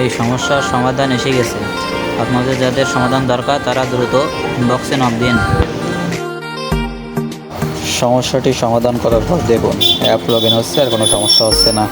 এই সমস্যার সমাধান এসে গেছে। আপনাদের যাদের সমাধান দরকার, তারা দ্রুত ইনবক্সে নাম দিন সমস্যাটি সমাধান করার পর দেখুন অ্যাপ লগ ইন হচ্ছে আর কোনো সমস্যা হচ্ছে না।